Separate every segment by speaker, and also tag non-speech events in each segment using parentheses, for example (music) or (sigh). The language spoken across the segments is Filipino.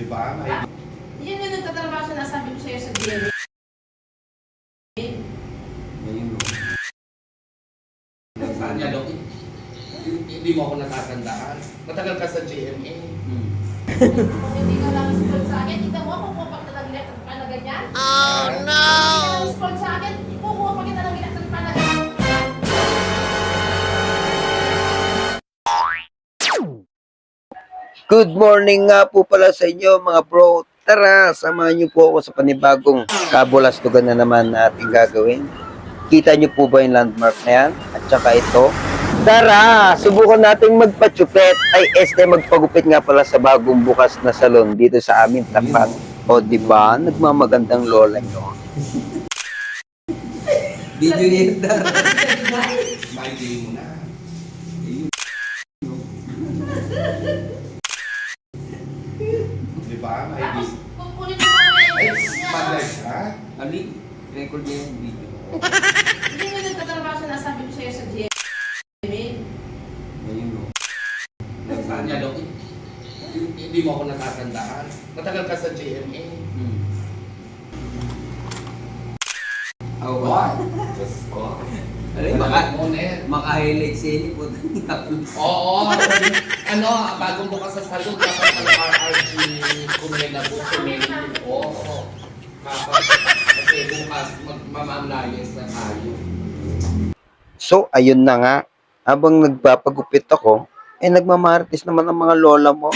Speaker 1: Di ba? May
Speaker 2: Yun yung nagtatrabaho siya nasabi ko sa'yo sa GMA.
Speaker 3: Ngayon, no?
Speaker 1: Saan niya? Hindi mo ako natatandaan. Matagal ka sa GMA.
Speaker 3: Hmm.
Speaker 2: Hindi ka lang sa akin, tignan mo kung pag pa na ganyan. Oh no! Hindi ka lang sa akin,
Speaker 4: Good morning nga po pala sa inyo mga bro. Tara, samahan niyo po ako sa panibagong kabulastugan na naman na ating gagawin. Kita niyo po ba yung landmark na yan? At saka ito. Tara, subukan nating magpachupet. Ay, este, magpagupit nga pala sa bagong bukas na salon dito sa amin tapat. O, di ba? Nagmamagandang lola nyo.
Speaker 3: Video niya.
Speaker 1: May day mo na. Hindi mo ako natatandaan. Matagal ka sa GMA.
Speaker 3: Hmm. Ba?
Speaker 1: Wow! Diyos ko.
Speaker 3: Alay,
Speaker 1: Maka, mo, Ned.
Speaker 3: maka-highlight siya ni po.
Speaker 1: Oo, ano, bagong bukas sa salon, dapat ang RRG Kumelabo, Kumelabo. Oo. Kapag, kasi bukas, magmamamlayas na tayo.
Speaker 4: So, ayun na nga. Habang nagpapagupit ako, eh, nagmamartis naman ang mga lola mo.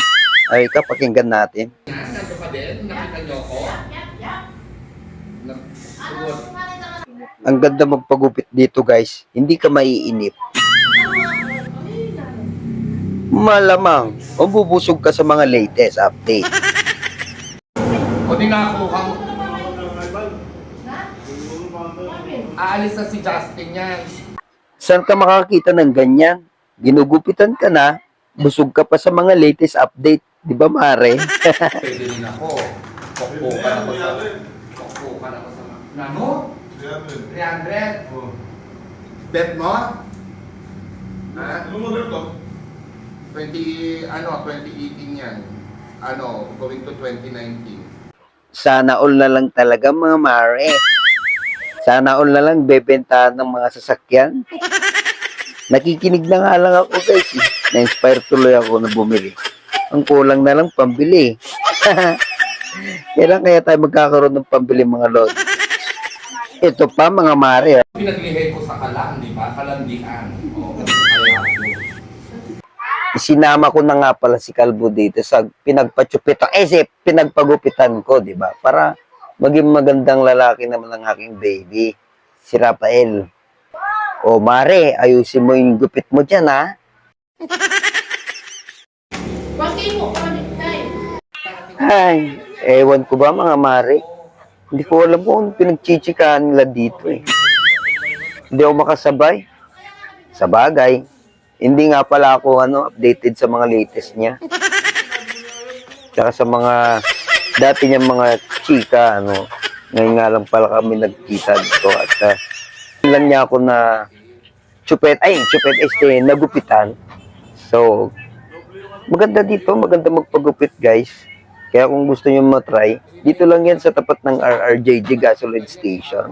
Speaker 4: Ay, kapakinggan natin.
Speaker 1: Nandun pa din, nakita niyo ako.
Speaker 2: Ka
Speaker 4: Ang ganda magpagupit dito guys. Hindi ka maiinip. Malamang, mabubusog ka sa mga latest update.
Speaker 1: O di nakakuha mo. Aalis na si Justin yan.
Speaker 4: Saan ka makakita ng ganyan? Ginugupitan ka na, busog ka pa sa mga latest update. Di ba, Mare? (laughs)
Speaker 1: Pwede rin ako. Pokpokan ako sa... Pokpokan ako sa... Ano? 300? Bet mo? Ha? 20, ano, 2018 yan. Ano, going to 2019.
Speaker 4: Sana all na lang talaga mga Mare. Sana all na lang bebentahan ng mga sasakyan. Nakikinig na nga lang ako guys. Na-inspire tuloy ako na bumili. Ang kulang na lang pambili. (laughs) Kailan kaya tayo magkakaroon ng pambili mga lord? Ito pa mga Mare. ah.
Speaker 1: Pinaglihay ko sa kalan, di ba? Kalandian. O, kaya
Speaker 4: Isinama ko na nga pala si Kalbo dito sa pinagpachupitan. Eh, si pinagpagupitan ko, di ba? Para maging magandang lalaki naman ang aking baby. Si Rafael. O, Mare, ayusin mo yung gupit mo dyan, ha? (laughs)
Speaker 2: Bakit mo, parang time.
Speaker 4: Ay, ewan ko ba mga Mare? Hindi ko alam kung anong pinagchichikahan nila dito, eh. Hindi ako makasabay. Sa bagay. Hindi nga pala ako ano, updated sa mga latest niya. Tsaka sa mga dati niyang mga chika, ano, ngayon nga lang pala kami nagkita dito at uh, lang niya ako na chupet, ay, chupet este, nagupitan. So, maganda dito, maganda magpagupit guys. Kaya kung gusto niyo matry, dito lang yan sa tapat ng RRJJ gasoline station.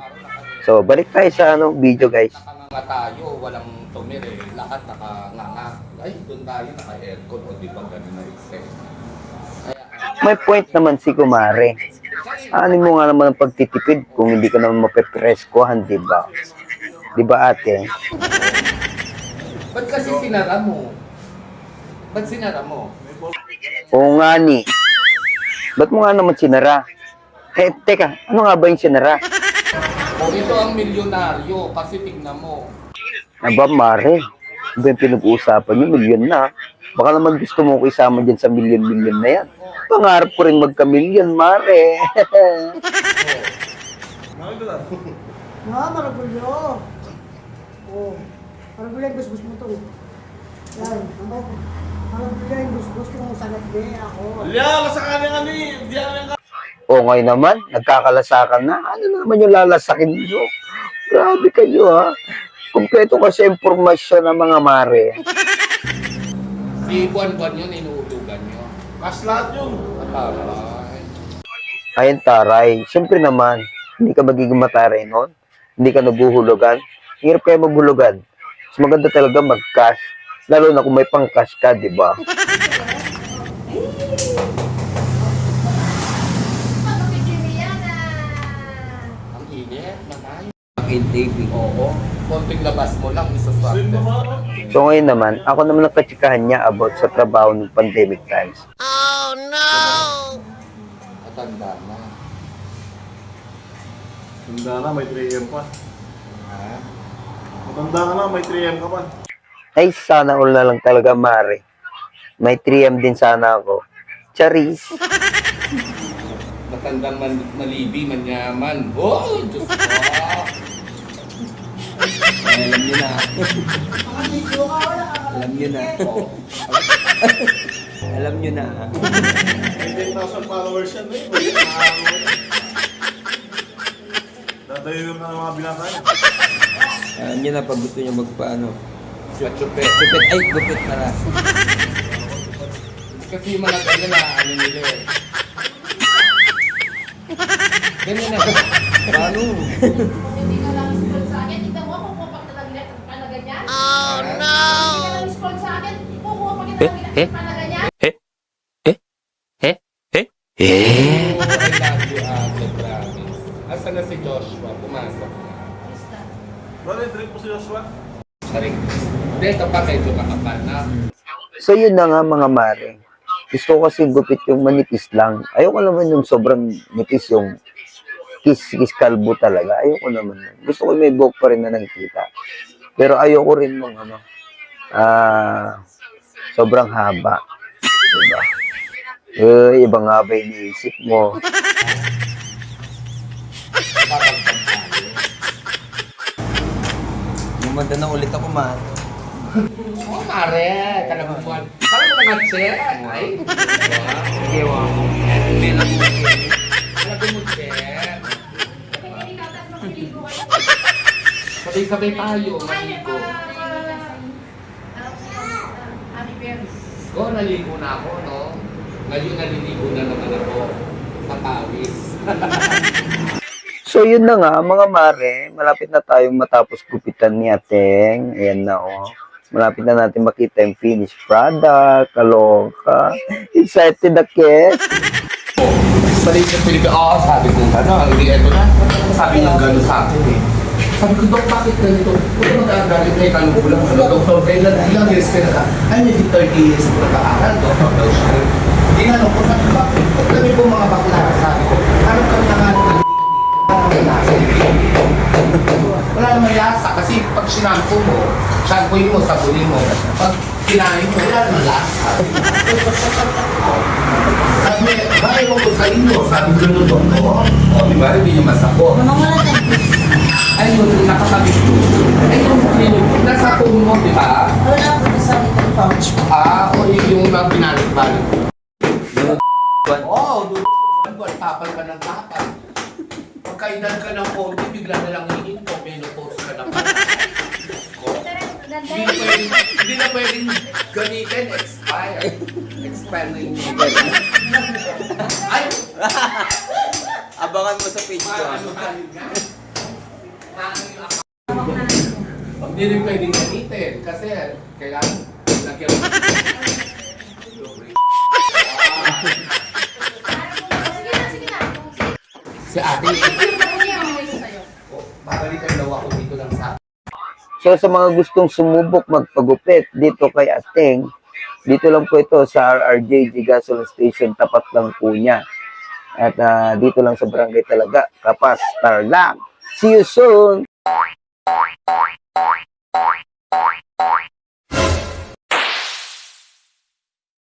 Speaker 4: So, balik tayo sa ano, video guys.
Speaker 1: Nakanganga tayo, walang tumiri. Lahat nakanganga. Ay, doon tayo, naka-aircon. O, di ba ganun na except.
Speaker 4: May point naman si Kumare. Ano mo nga naman ang pagtitipid kung hindi ka naman mapepreskohan, di ba? Di ba ate?
Speaker 1: Ba't kasi sinara mo? Ba't sinara mo?
Speaker 4: Oo nga ni. Ba't mo nga naman sinara? Eh, teka, ano nga ba yung sinara?
Speaker 1: O, ito ang milyonaryo. Kasi tignan mo.
Speaker 4: Aba, Mare. Ano ba yung pinag-uusapan niyo? Milyon na. Baka naman gusto mo ko isama dyan sa milyon-milyon na yan. Pangarap ko rin magka-milyon, Mare. (laughs)
Speaker 5: Ah, maragulyo. Oh, maragulyo yung busbus mo to. Yan, ano? Busbus kung sanat din ako.
Speaker 4: o ngayon naman, nagkakalasakan na. Ano na naman yung lalasakin niyo? Grabe kayo, ha? Kompleto kasi impormasyon ng mga Mare.
Speaker 1: Si buwan-buwan yun, inuulugan nyo.
Speaker 6: Lahat yun.
Speaker 1: Aray.
Speaker 4: Ayun, taray. Siyempre naman, hindi ka magiging mataray noon. Hindi ka naguhulugan. Hirap kayo maghulugan. Mas maganda talaga mag-cash. Lalo na kung may pang-cash ka, di ba?
Speaker 2: Ano kay Jimmy yan ah?
Speaker 1: Ang init.
Speaker 3: Akin taping.
Speaker 1: Oo. Konting labas mo lang.
Speaker 6: Sino naman?
Speaker 4: So ngayon naman, ako naman nagkatsikahan niya about sa trabaho ng pandemic times.
Speaker 1: Matanda na.
Speaker 6: Matanda na, may 3M pa.
Speaker 1: Ha?
Speaker 6: Matanda ka na, may 3M ka pa.
Speaker 4: Ay, sana all na lang talaga, Mare. May 3M din sana ako. Charis.
Speaker 1: Matandang man, malibi, manyaman. Oh, Diyos ko.
Speaker 3: Ay, alam niyo na. Alam niyo na.
Speaker 1: Oh.
Speaker 3: Alam niyo na.
Speaker 6: May 10,000 followers yan eh. Pwede na Dadayo na ng mga binata yan.
Speaker 3: Alam niyo na pag gusto niyo magpaano.
Speaker 1: Chupet-chupet.
Speaker 3: Chupit, ay, gupit para.
Speaker 1: Kasi yung mga ganyan na, ano nila eh. Ganyan na.
Speaker 3: Paano?
Speaker 2: Kung hindi ka lang spoiled sa akin, tignan mo, kukuha pa kita ng bilet na ganyan.
Speaker 1: Oh, no!
Speaker 2: Hindi ka lang spoiled sa akin, kukuha pa kita ng bilet ka na ganyan.
Speaker 1: Oh, I love you, Ate. Asan na si Joshua? Pumasok.
Speaker 6: Bakit drink mo si Joshua?
Speaker 1: Saring, hindi, pa medyo kakapal na.
Speaker 4: So yun na nga mga Mare. Gusto ko kasi gupit yung manipis lang. Ayoko naman yung sobrang nipis yung kiss-kiss kalbo talaga. Ayoko naman. Gusto ko may buhok pa rin na nakikita. Pero ayoko rin mga ano, ah, sobrang haba. Diba? Eh, ibang haba iniisip mo.
Speaker 3: Lumanda na ulit ako, ma.
Speaker 1: Oh, mare, kalabuan. Parang mo nga check. Ay,
Speaker 3: Sige, po.
Speaker 1: Kalabuan mo
Speaker 2: tapos magsiligo kayo.
Speaker 1: Sabay-sabay tayo,
Speaker 2: Ay,
Speaker 1: maligo. Ko, naligo na ako, no? Ngayon naliligo na naman ako sa pawis. (laughs)
Speaker 4: So yun na nga mga mare, malapit na tayong matapos gupitan ni Ateng. Ayan na oh. Malapit na natin makita yung finished product. Kaloka. Excited na kes.
Speaker 1: Balik sa Pilipinas, oo, sabi ko, ano, hindi, eto na. Sabi ng gano'n sa akin eh. Sabi ko, Dok, bakit ganito? Kung magagalit na yung kanukulang, ano, Dr. Bella, ilang years ka na? Ay, maybe 30 years ko nag-aaral, Dr. daw siya. Tinanong ko, sabi ko, bakit? Kami po mga bakla? Naman lasa kasi pag sinampo mo, shampooin mo, sabunin mo. Pag kinain mo, wala naman lasa. (laughs) Sabi niya, bakit mo ko sa inyo? Sabi ko nung doktor. O, di ba? Hindi niyo masako. Ay, yun, nakakabit ko. Ay, yung clinic, nasa phone mo, di ba?
Speaker 5: Wala po sa pouch.
Speaker 1: Ah, o yung mga pinalik-balik. Oo, oh, tapal ka ng tapal. Pagkainan ka ng konti, bigla na lang hihinto, menopause ka na pala. Hindi na pwedeng, hindi na pwedeng gamitin, expire. Expire na yung Ay,
Speaker 3: Abangan mo sa page ko.
Speaker 1: maano ka nga. Maano yung account. Hindi rin pwedeng gamitin kasi kailangan lagyan mo. (laughs) Si ate, oh, babalikan daw ako dito lang sa
Speaker 4: So sa mga gustong sumubok magpagupit dito kay Ateng, dito lang po ito sa RRJ Gasoline Station, tapat lang po niya. At ah, dito lang sa barangay talaga, Kapas, Tarlac. See you soon!